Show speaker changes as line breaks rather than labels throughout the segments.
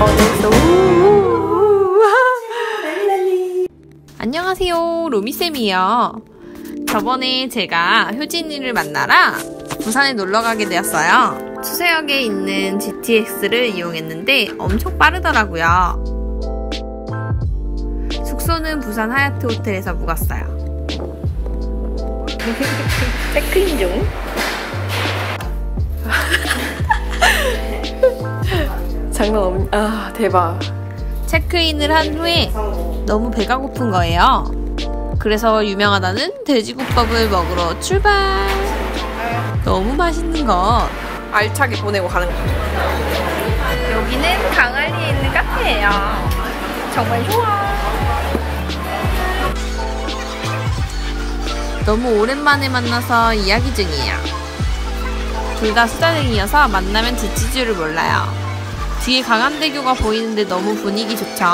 어디서
안녕하세요 로미쌤이요. 저번에 제가 효진이를 만나러 부산에 놀러 가게 되었어요. 수서역에 있는 GTX를 이용했는데 엄청 빠르더라고요. 숙소는 부산 하얏트 호텔에서 묵었어요.
체크인 중 아 대박
체크인을 한 후에 너무 배가 고픈 거예요. 그래서 유명하다는 돼지국밥을 먹으러 출발. 너무 맛있는 것.
알차게 보내고 가는 거
여기는 강안리에 있는 카페예요. 정말 좋아. 너무 오랜만에 만나서 이야기 중이에요. 둘 다 수다쟁이여서 만나면 지칠 줄을 몰라요. 뒤에 강안대교가 보이는데 너무 분위기 좋죠?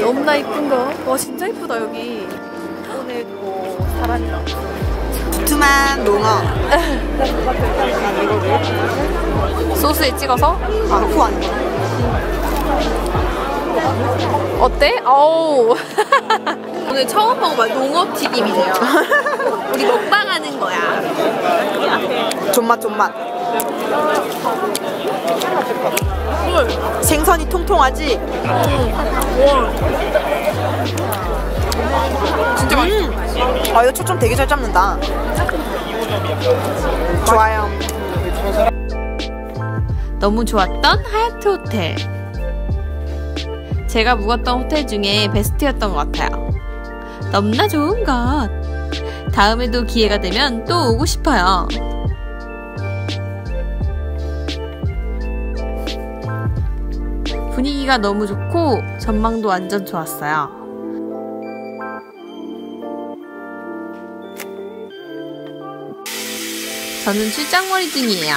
너무나 이쁜 거. 와 진짜 이쁘다 여기. 오늘 뭐 사람이다.
두툼한 농어. 소스에 찍어서?
아 후안. 어때? 어우.
오늘 처음 먹어봐. 농어 튀김이래요. 우리 먹방하는 거야.
존맛 존맛 생선이 통통하지?
진짜 맛있어.
음. 아 이거 초점 되게 잘 잡는다 좋아요
너무 좋았던 하얏트 호텔. 제가 묵었던 호텔 중에 베스트였던 것 같아요. 너무나 좋은 것. 다음에도 기회가 되면 또 오고 싶어요. 분위기가 너무 좋고 전망도 완전 좋았어요. 저는 출장머리 중이에요.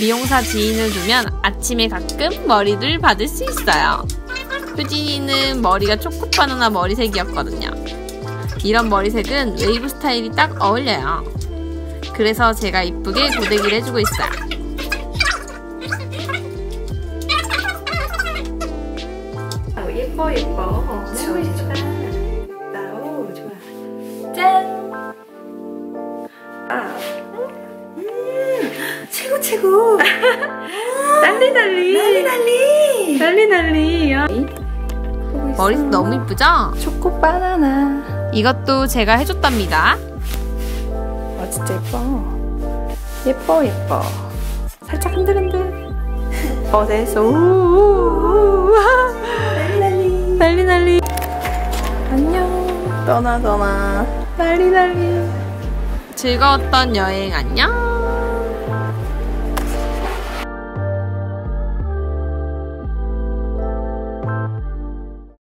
미용사 지인을 두면 아침에 가끔 머리를 받을 수 있어요. 효진이는 머리가 초코바나나 머리색이었거든요. 이런 머리색은 웨이브 스타일이 딱 어울려요. 그래서 제가 이쁘게 고데기를 해주고 있어요.
예뻐. 좋아 좋아. 나오 좋아. 짠. 아. 음, 최고 최고. 난리 난리. 난리 난리. 난리 난리. 야.
머리색 너무 이쁘죠?
초코 바나나.
이것도 제가 해줬답니다.
와 진짜 예뻐. 예뻐 예뻐. 살짝 흔들흔들. 난리 난리. 난리. 안녕. 떠나 떠나. 난리 난리.
즐거웠던 여행 안녕!